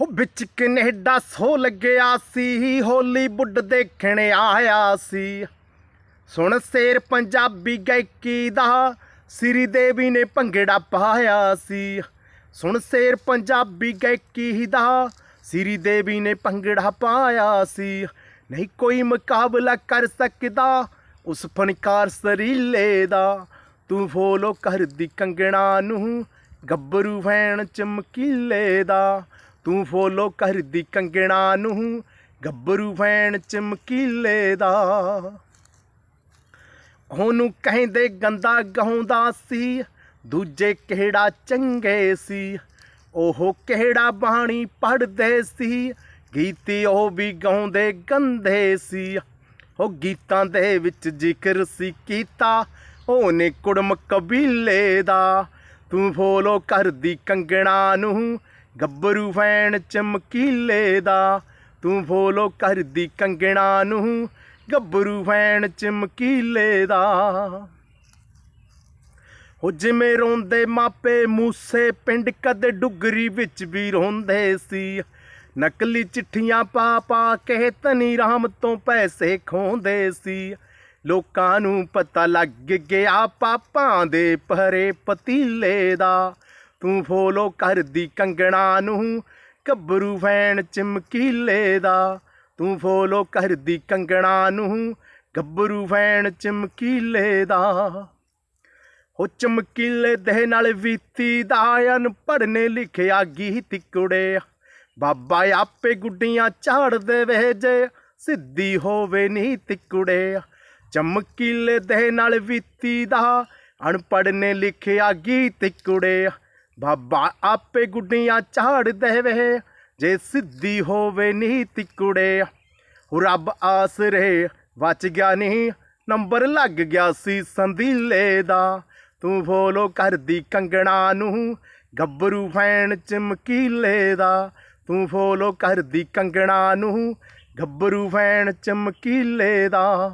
ਹੋ ਵਿੱਚ ਕੈਨੇਡਾ ਸੋ ਲੱਗਿਆ ਸੀ ਹਾਲੀਵੁੱਡ ਦੇਖਣ ਆਇਆ ਸੀ। ਸੁਣ ਸ਼ੇਰ ਪੰਜਾਬੀ ਗਾਇਕੀ ਦਾ, ਸ੍ਰੀ ਦੇਵੀ ਨੇ ਭੰਗੜਾ ਪਾਇਆ ਸੀ। ਸੁਣ ਸ਼ੇਰ ਪੰਜਾਬੀ ਗਾਇਕੀ ਦਾ, ਸ੍ਰੀ ਦੇਵੀ ਨੇ ਭੰਗੜਾ ਪਾਇਆ ਸੀ। ਨਹੀਂ ਕੋਈ ਮੁਕਾਬਲਾ ਕਰ ਸਕਦਾ, ਉਸ ਫਨਕਾਰ ਸਰੀਲੇ ਦਾ। ਤੂੰ ਫੋਲੋ ਕਰਦੀ ਕੰਗਣਾ ਨੂੰ, ਗੱਭਰੂ ਭੈਣ ਚਮਕੀਲੇ ਦਾ। ਤੂੰ ਫੋਲੋ ਕਰਦੀ ਕੰਗਣਾ ਨੂੰ, ਗੱਭਰੂ ਫੈਣ ਚਮਕੀਲੇ ਦਾ। ਉਹਨੂੰ ਕਹਿੰਦੇ ਗੰਦਾ ਗਾਉਂਦਾ ਸੀ, ਦੂਜੇ ਕਿਹੜਾ ਚੰਗੇ ਸੀ? ਉਹ ਕਿਹੜਾ ਬਾਣੀ ਪੜ੍ਹਦੇ ਸੀ? ਗੀਤੀ ਉਹ ਵੀ ਗਾਉਂਦੇ ਗੰਦੇ ਸੀ। ਉਹ ਗੀਤਾਂ ਦੇ ਵਿੱਚ ਜ਼ਿਕਰ ਸੀ ਕੀਤਾ, ਉਹਨੇ ਕੁੜਮ ਕਬੀਲੇ ਦਾ। ਤੂੰ ਫੋਲੋ ਕਰਦੀ ਕੰਗਣਾ ਨੂੰ ਗੱਭਰੂ ਫੈਣ ਚਮਕੀਲੇ ਦਾ। ਤੂੰ ਫੋਲੋ ਕਰਦੀ ਕੰਗਣਾ ਨੂੰ, ਗੱਭਰੂ ਫੈਣ ਚਮਕੀਲੇ ਦਾ। ਹੋ ਜਿਵੇਂ ਰੋਂਦੇ ਮਾਪੇ ਮੂਸੇ ਪਿੰਡ, ਕਦੇ ਡੁਗਰੀ ਵਿੱਚ ਵੀ ਰੋਂਦੇ ਸੀ। ਨਕਲੀ ਚਿੱਠੀਆਂ ਪਾ ਪਾ ਕੇ ਤਨੀ ਰਾਮ ਤੋਂ ਪੈਸੇ ਖੋਂਦੇ ਸੀ। ਲੋਕਾਂ ਨੂੰ ਪਤਾ ਲੱਗ ਗਿਆ ਪਾਪਾਂ ਦੇ ਪਰੇ ਪਤੀਲੇ ਦਾ। ਤੂੰ ਫੋਲੋ ਕਰਦੀ ਕੰਗਣਾ ਨੂੰ, ਗੱਭਰੂ ਫੈਣ ਚਮਕੀਲੇ ਦਾ। ਤੂੰ ਫੋਲੋ ਕਰਦੀ ਕੰਗਣਾ ਨੂੰ, ਗੱਭਰੂ ਫੈਣ ਚਮਕੀਲੇ ਦਾ। ਹੋ ਚਮਕੀਲੇ ਦੇ ਨਾਲ ਵੀਤੀ ਦਾ, ਅਨਪੜ੍ਹ ਨੇ ਲਿਖਿਆ ਗੀਤ ਕੁੜੇ। ਬਾਬਾ ਆਪੇ ਗੁੱਡੀਆਂ ਝਾੜ ਦੇਵੇ ਜੇ, ਸਿੱਧੀ ਹੋਵੇ ਨੀਤ ਕੁੜੇ। ਚਮਕੀਲੇ ਦੇ ਨਾਲ ਵੀਤੀ ਦਾ, ਅਨਪੜ੍ਹ ਨੇ ਲਿਖਿਆ ਗੀਤ ਕੁੜੇ। ਬਾਬਾ ਆਪੇ ਗੁੱਡੀਆਂ ਝਾੜ ਦੇਵੇ ਜੇ ਸਿੱਧੀ ਹੋਵੇ ਨੀਤ ਕੁੜੇ। ਰੱਬ ਆਸਰੇ ਬਚ ਗਿਆ ਨਹੀਂ, ਨੰਬਰ ਲੱਗ ਗਿਆ ਸੀ ਸੰਦੀਲੇ ਦਾ। ਤੂੰ ਫੋਲੋ ਕਰਦੀ ਕੰਗਣਾ ਨੂੰ, ਗੱਭਰੂ ਫੈਣ ਚਮਕੀਲੇ ਦਾ। ਤੂੰ ਫੋਲੋ ਕਰਦੀ ਕੰਗਣਾ ਨੂੰ, ਗੱਭਰੂ ਫੈਣ ਚਮਕੀਲੇ ਦਾ।